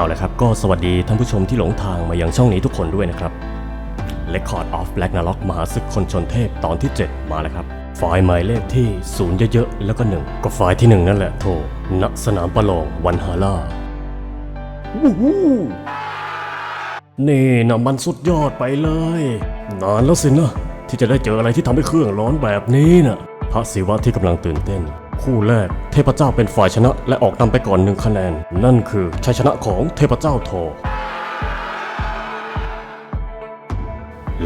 เอาละครับก็สวัสดีท่านผู้ชมที่หลงทางมายังช่องนี้ทุกคนด้วยนะครับ Record of Black Narok มหาศึกคนชนเทพตอนที่ 7 มาแล้วครับ ไฟล์หมายเลขที่0เยอะๆ แล้วก็ 1 ก็ไฟล์ที่ 1 นั่นแหละโทณสนามประลองวันฮาร่าหูหูนี่นะมันสุดยอดไปเลย นานแล้วสินะ ที่จะได้เจออะไรที่ทำให้เครื่องร้อนแบบนี้น่ะพระศิวะที่กำลังตื่นเต้น คู่แรก เทพเจ้าเป็นฝ่ายชนะและออกนำไปก่อนหนึ่งคะแนน นั่นคือชัยชนะของเทพเจ้าโท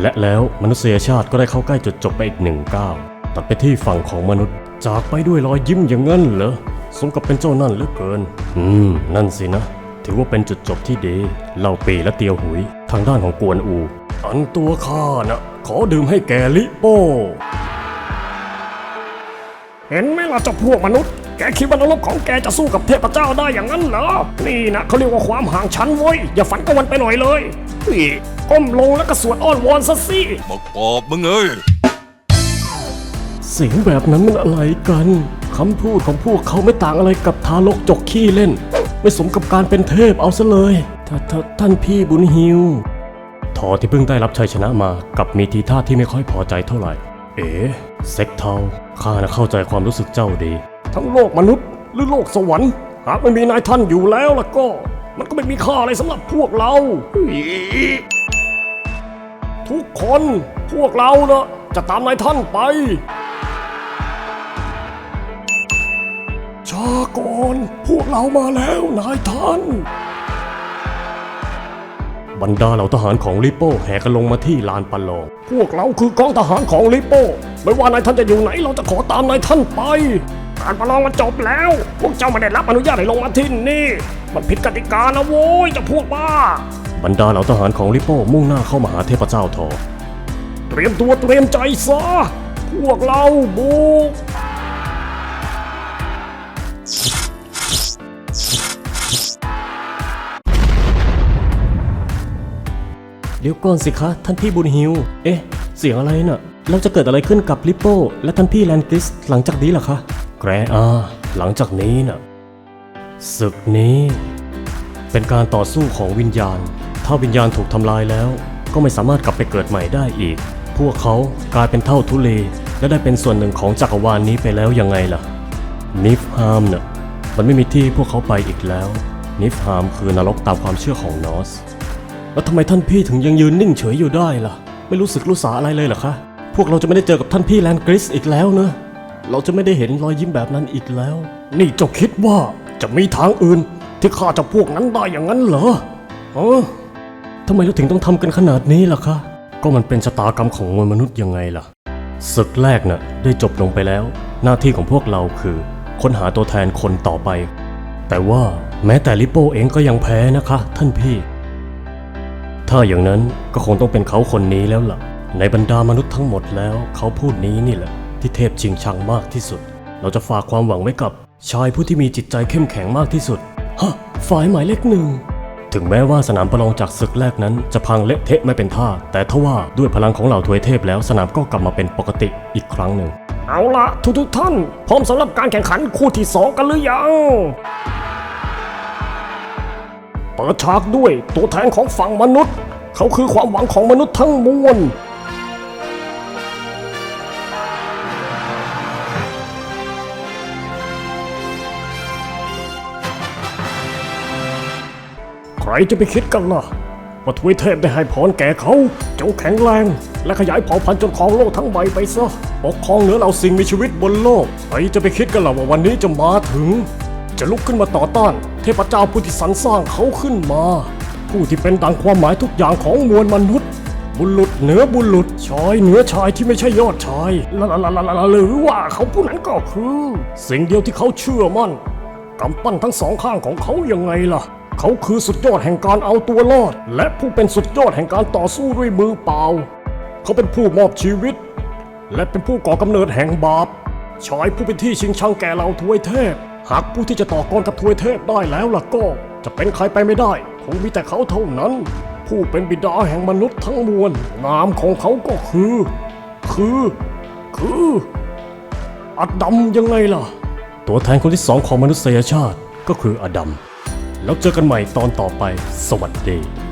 และแล้วมนุษยชาติก็ได้เข้าใกล้จุดจบไปอีกหนึ่งก้าวตัดไปที่ฝั่งของมนุษย์ จากไปด้วยรอยยิ้มอย่างนั้นเหรอสมกับเป็นเจ้านั่นเหลือเกิน อืม นั่นสินะ ถือว่าเป็นจุดจบที่ดีเล่าปีและเตียวหุย ทางด้านของกวนอู อันตัวข้านะขอดื่มให้แกลิโป้ เห็นไหมล่ะเจ้าพวกมนุษย์ แกคิดว่านรกของแกจะสู้กับเทพเจ้าได้อย่างนั้นเหรอ นี่นะเขาเรียกว่าความห่างชั้นเว้ยอย่าฝันกบวันไปหน่อยเลยนี่ก้มลงแล้วก็สวดอ้อนวอนซะสิบอกปอบมึงเอ้ย เสียงแบบนั้นมันอะไรกัน คำพูดของพวกเขาไม่ต่างอะไรกับทารกจกขี้เล่น ไม่สมกับการเป็นเทพเอาซะเลยท่าท่าท่านพี่บุญฮิว ทอที่เพิ่งได้รับชัยชนะมากับมีทีท่าที่ไม่ค่อยพอใจเท่าไหร่ เอ๋เซ็กเทาข้านะเข้าใจความรู้สึกเจ้าดี ทั้งโลกมนุษย์หรือโลกสวรรค์ หากไม่มีนายท่านอยู่แล้วล่ะก็ มันก็ไม่มีค่าอะไรสำหรับพวกเรา ทุกคนพวกเราเนะจะตามนายท่านไปชาก่อนพวกเรามาแล้วนายท่าน บรรดาเหล่าทหารของลิโป้แห่กันลงมาที่ลานประลอง พวกเราคือกองทหารของลิโป้ ไม่ว่านายท่านจะอยู่ไหนเราจะขอตามนายท่านไป การประลองมันจบแล้ว พวกเจ้าไม่ได้รับอนุญาตให้ลงมาที่นี่ มันผิดกติกานะโว้ยเจะพวกบ้า บรรดาเหล่าทหารของลิโป้มุ่งหน้าเข้ามาหาเทพเจ้าทอ เตรียมตัวเตรียมใจซะ พวกเราบุก เดี๋ยวก่อนสิคะ ท่านพี่บุญฮิว เอ๊ะ เสียงอะไรน่ะ แล้วจะเกิดอะไรขึ้นกับลิปโป้และท่านพี่แลนติสหลังจากนี้ล่ะคะ แกรอาหลังจากนี้น่ะศึกนี้ เป็นการต่อสู้ของวิญญาณ ถ้าวิญญาณถูกทำลายแล้ว ก็ไม่สามารถกลับไปเกิดใหม่ได้อีก พวกเขากลายเป็นเท่าทุเลและได้เป็นส่วนหนึ่งของจักรวาลนี้ไปแล้วยังไงล่ะ นิฟฮามน่ะมันไม่มีที่พวกเขาไปอีกแล้ว นิฟฮามคือนรกตามความเชื่อของนอส แล้วทำไมท่านพี่ถึงยังยืนนิ่งเฉยอยู่ได้ล่ะ ไม่รู้สึกรู้สาอะไรเลยเหรอคะ พวกเราจะไม่ได้เจอกับท่านพี่แลนกริสอีกแล้วเนอะเราจะไม่ได้เห็นรอยยิ้มแบบนั้นอีกแล้ว นี่เจ้าคิดว่าจะมีทางอื่น ที่ข้าจะพวกนั้นได้อย่างนั้นเหรอเออทำไมเราถึงต้องทำกันขนาดนี้ล่ะคะ ก็มันเป็นชะตากรรมของมวลมนุษย์ยังไงล่ะศึกแรกน่ะได้จบลงไปแล้ว หน้าที่ของพวกเราคือค้นหาตัวแทนคนต่อไป แต่ว่าแม้แต่ลิโป้เองก็ยังแพ้นะคะ ท่านพี่ ถ้าอย่างนั้นก็คงต้องเป็นเขาคนนี้แล้วล่ะ ในบรรดามนุษย์ทั้งหมดแล้ว เขาพูดนี้นี่แหละ ที่เทพชิงชังมากที่สุด เราจะฝากความหวังไว้กับ ชายผู้ที่มีจิตใจเข้มแข็งมากที่สุดฮะฝ่ายหมายเลขหนึ่งถึงแม้ว่าสนามประลองจากศึกแรกนั้น จะพังเละเทะไม่เป็นท่า แต่ทว่าด้วยพลังของเหล่าทวยเทพแล้วสนามก็กลับมาเป็นปกติอีกครั้งหนึ่ง เอาละทุกทุกๆท่าน พร้อมสำหรับการแข่งขันคู่ที่สองกันหรือยัง เปิดฉากด้วยตัวแทนของฝั่งมนุษย์ เขาคือความหวังของมนุษย์ทั้งมวลใครจะไปคิดกันล่ะว่าทวยเทพได้ให้พรแก่เขา จงแข็งแรง และขยายเผ่าพันธุ์จนครองโลกทั้งใบไปซะปกครองเหนือเหล่าสิ่งมีชีวิตบนโลกใครจะไปคิดกันล่ะว่าวันนี้จะมาถึง จะลุกขึ้นมาต่อต้าน เทพเจ้าผู้ที่สรรสร้างเขาขึ้นมา ผู้ที่เป็นดังความหมายทุกอย่างของมวลมนุษย์ บุรุษเหนือบุรุษชายเหนือชายที่ไม่ใช่ยอดชายละละละละละหรือว่าเขาผู้นั้นก็คือ สิ่งเดียวที่เขาเชื่อมั่นกำปั้นทั้งสองข้างของเขายังไงล่ะ เขาคือสุดยอดแห่งการเอาตัวรอด และผู้เป็นสุดยอดแห่งการต่อสู้ด้วยมือเปล่า เขาเป็นผู้มอบชีวิต และเป็นผู้ก่อกำเนิดแห่งบาปชายผู้เป็นที่ชิงชังแก่เราทวยเทพ หากผู้ที่จะต่อกรกับทวยเทพได้แล้วล่ะก็ จะเป็นใครไปไม่ได้ คงมีแต่เขาเท่านั้น ผู้เป็นบิดาแห่งมนุษย์ทั้งมวลนามของเขาก็คือ คือ คืออดัมยังไงล่ะ ตัวแทนคนที่สองของมนุษยชาติก็คืออดัม แล้วเจอกันใหม่ตอนต่อไป สวัสดี